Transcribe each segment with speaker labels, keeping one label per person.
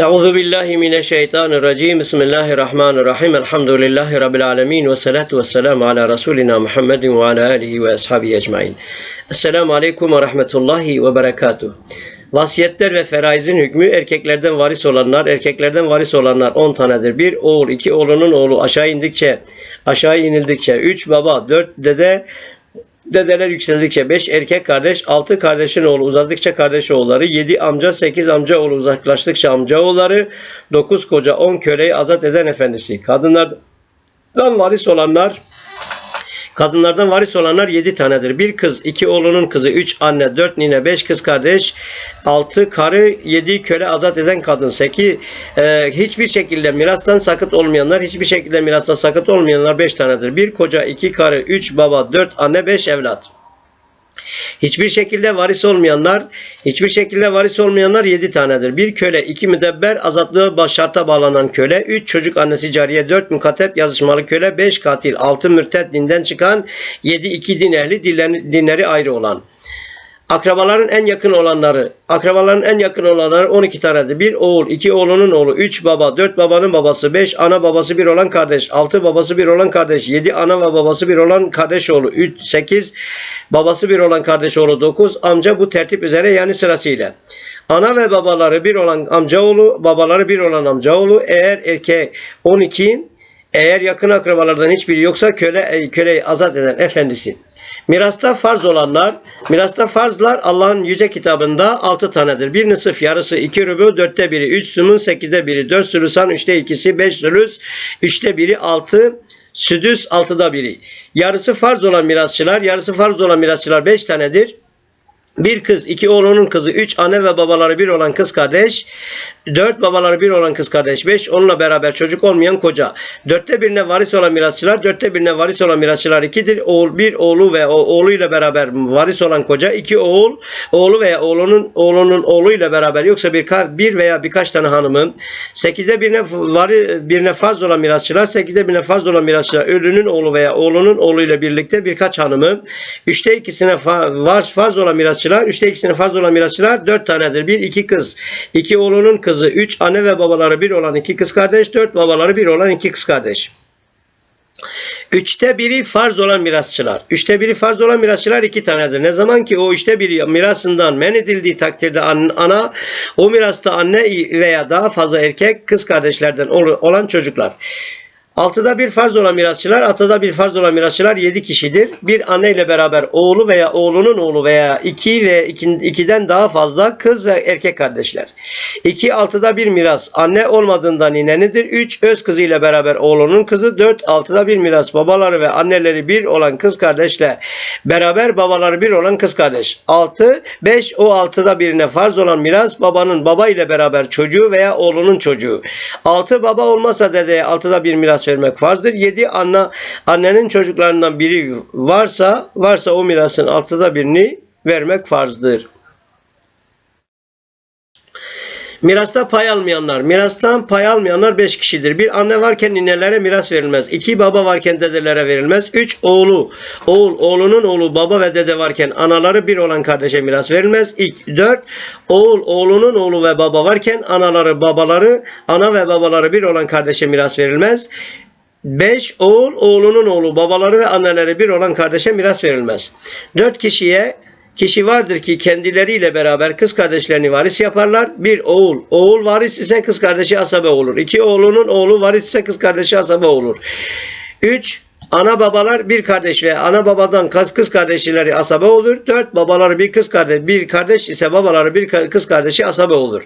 Speaker 1: Euzu billahi mineşşeytanirracim. Bismillahirrahmanirrahim. Elhamdülillahi rabbil alamin ve salatu vesselamü ala rasulina Muhammedin ve ala alihi ve ashabihi ecmaîn. Esselamu aleyküm ve rahmetullahi ve berekatuh. Vasiyetler ve feraizin hükmü erkeklerden varis olanlar, erkeklerden varis olanlar 10 tanedir. Bir oğul, iki oğlunun oğlu aşağı indikçe, aşağı inildikçe, üç baba, dört dede, Dedeler yükseldikçe 5 erkek kardeş, 6 kardeşin oğlu uzadıkça kardeş oğulları, 7 amca, 8 amca oğlu uzaklaştıkça amca oğulları, 9 koca, 10 köleyi azat eden efendisi. Kadınlardan varis olanlar Kadınlardan varis olanlar 7 tanedir. Bir kız, iki oğlunun kızı, 3 anne, 4 nine, 5 kız kardeş, 6 karı, 7 köle azat eden kadın. 8 e, hiçbir şekilde mirastan sakıt olmayanlar, hiçbir şekilde mirastan sakıt olmayanlar 5 tanedir. Bir koca, iki karı, 3 baba, 4 anne, 5 evlat. Hiçbir şekilde varis olmayanlar, hiçbir şekilde varis olmayanlar 7 tanedir. Bir köle, iki müdebber, azatlığı baş şarta bağlanan köle, 3 çocuk annesi cariye, 4 mukatep yazışmalı köle, 5 katil, 6 mürted dinden çıkan, 7 iki din ehli, dinleri ayrı olan. Akrabaların en yakın olanları, akrabaların en yakın olanları 12 tanedir. Bir oğul, iki oğlunun oğlu, üç baba, dört babanın babası, beş ana babası bir olan kardeş, altı babası bir olan kardeş, yedi ana ve babası bir olan kardeş oğlu, üç, sekiz babası bir olan kardeş oğlu, dokuz amca bu tertip üzere yani sırasıyla. Ana ve babaları bir olan amcaoğlu, babaları bir olan amcaoğlu, eğer erkeğe 12, eğer yakın akrabalardan hiçbiri yoksa köle köleyi azat eden efendisi. Mirasta farz olanlar, mirasta farzlar Allah'ın yüce kitabında altı tanedir. Bir nısıf yarısı, iki rübü, dörtte biri, üç sumun, sekizde biri, dört sülüsan, üçte ikisi, beş sülüs, üçte biri, altı, südüs, altıda biri. Yarısı farz olan mirasçılar, yarısı farz olan mirasçılar beş tanedir. Bir kız, iki oğlunun kızı, üç anne ve babaları bir olan kız kardeş, dört babaları bir olan kız kardeş, beş onunla beraber çocuk olmayan koca. Dörtte birine varis olan mirasçılar, dörtte birine varis olan mirasçılar ikidir. Oğul, bir oğlu ve oğluyla beraber varis olan koca, iki oğul, oğlu veya oğlunun oğlunun oğluyla beraber yoksa bir, bir veya birkaç tane hanımı. Sekizde birine, vari, birine farz olan mirasçılar, sekizde birine farz olan mirasçılar, ölünün oğlu veya oğlunun oğluyla birlikte birkaç hanımı. Üçte ikisine farz, farz olan mirasçılar, üçte ikisine farz olan mirasçılar dört tanedir. Bir, iki kız, iki oğlunun kızı, üç anne ve babaları bir olan iki kız kardeş, dört babaları bir olan iki kız kardeş. Üçte biri farz olan mirasçılar. Üçte biri farz olan mirasçılar iki tanedir. Ne zaman ki o üçte biri mirasından men edildiği takdirde ana, o mirasta anne veya daha fazla erkek kız kardeşlerden olan çocuklar. Altıda bir farz olan mirasçılar, altıda bir farz olan mirasçılar yedi kişidir. Bir anne ile beraber oğlu veya oğlunun oğlu veya iki ve iki, ikiden daha fazla kız ve erkek kardeşler. İki altıda bir miras anne olmadığından ninenidir. Üç öz kızı ile beraber oğlunun kızı. Dört altıda bir miras babaları ve anneleri bir olan kız kardeşle beraber babaları bir olan kız kardeş. Altı, beş o altıda birine farz olan miras babanın baba ile beraber çocuğu veya oğlunun çocuğu. Altı baba olmasa dedeye altıda bir miras vermek farzdır. Yedi anne, annenin çocuklarından biri varsa varsa o mirasın altıda birini vermek farzdır. Mirasta pay almayanlar. Mirastan pay almayanlar beş kişidir. Bir anne varken ninelere miras verilmez. İki baba varken dedelere verilmez. Üç oğlu. Oğul, oğlunun oğlu, baba ve dede varken anaları bir olan kardeşe miras verilmez. İki, dört oğul, oğlunun oğlu ve baba varken anaları, babaları, ana ve babaları bir olan kardeşe miras verilmez. 5 oğul, oğlunun oğlu, babaları ve anneleri bir olan kardeşe miras verilmez. 4 kişiye kişi vardır ki kendileriyle beraber kız kardeşlerini varis yaparlar. Bir oğul, oğul varis ise kız kardeşi asabe olur. İki oğlunun oğlu varis ise kız kardeşi asabe olur. 3 Ana babalar bir kardeş ve ana babadan kız, kız kardeşleri asabe olur. Dört babaları bir kız kardeş, bir kardeş ise babaları bir kız kardeşi asabe olur.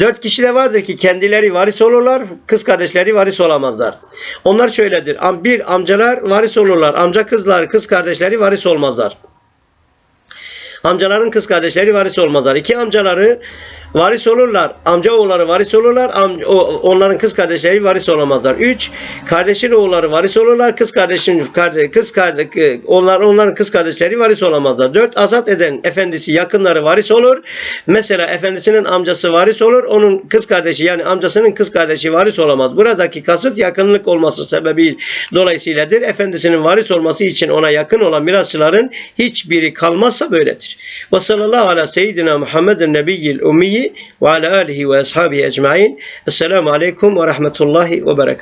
Speaker 1: Dört kişi de vardır ki kendileri varis olurlar, kız kardeşleri varis olamazlar. Onlar şöyledir. Bir amcalar varis olurlar, amca kızlar, kız kardeşleri varis olmazlar. Amcaların kız kardeşleri varis olmazlar. İki amcaları varis olurlar. Amca oğulları varis olurlar. Amca, o, onların kız kardeşleri varis olamazlar. Üç, kardeşin oğulları varis olurlar. Kız kardeşin kardeş, kız kardeş, onlar onların kız kardeşleri varis olamazlar. Dört, azat eden efendisi yakınları varis olur. Mesela efendisinin amcası varis olur. Onun kız kardeşi yani amcasının kız kardeşi varis olamaz. Buradaki kasıt yakınlık olması sebebi dolayısıyladır. Efendisinin varis olması için ona yakın olan mirasçıların hiçbiri kalmazsa böyledir. Ve sallallahu ala seyyidina Muhammedin nebiyyil ummiyi ve ala alihi ve ashabihi ecmaîn. Esselamu aleyküm ve rahmetullahi ve berekatuhu.